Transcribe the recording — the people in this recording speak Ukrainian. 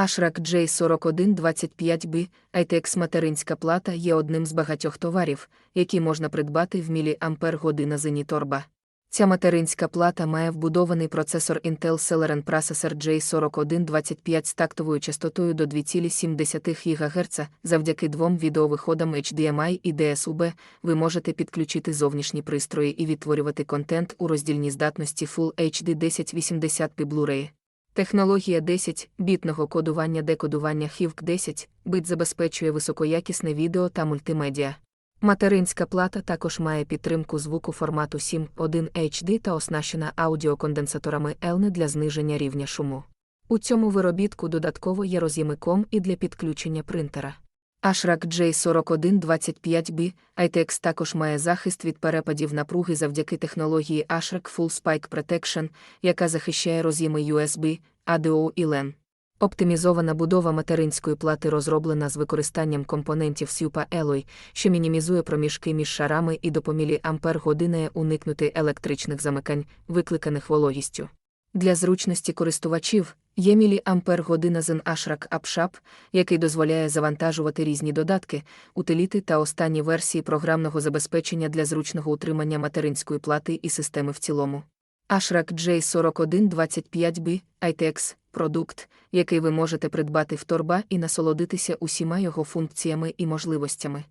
Ашрак J4125B ITX материнська плата є одним з багатьох товарів, які можна придбати в міліампер година Зеніторба. Ця материнська плата має вбудований процесор Intel Celeron Processor J4125 з тактовою частотою до 2,7 ГГц. Завдяки двом відеовиходам HDMI і DSUB ви можете підключити зовнішні пристрої і відтворювати контент у роздільній здатності Full HD 1080p Blu-ray. Технологія 10 бітного кодування декодування HIVC 10 бит забезпечує високоякісне відео та мультимедіа. Материнська плата також має підтримку звуку формату 7.1 HD та оснащена аудіоконденсаторами ELNE для зниження рівня шуму. У цьому виробітку додатково є роз'єми COM і для підключення принтера. Ашрак J4125B ITX також має захист від перепадів напруги завдяки технології Ashrak Full Spike Protection, яка захищає роз'єми USB, ADO і LAN. Оптимізована будова материнської плати розроблена з використанням компонентів SUPA Alloy, що мінімізує проміжки між шарами і допомілі ампер годинає уникнути електричних замикань, викликаних вологістю. Для зручності користувачів є міліампер година Zen Ashrak Upshap, який дозволяє завантажувати різні додатки, утиліти та останні версії програмного забезпечення для зручного утримання материнської плати і системи в цілому. Ashrak J4125B ITX – продукт, який ви можете придбати в торба і насолодитися усіма його функціями і можливостями.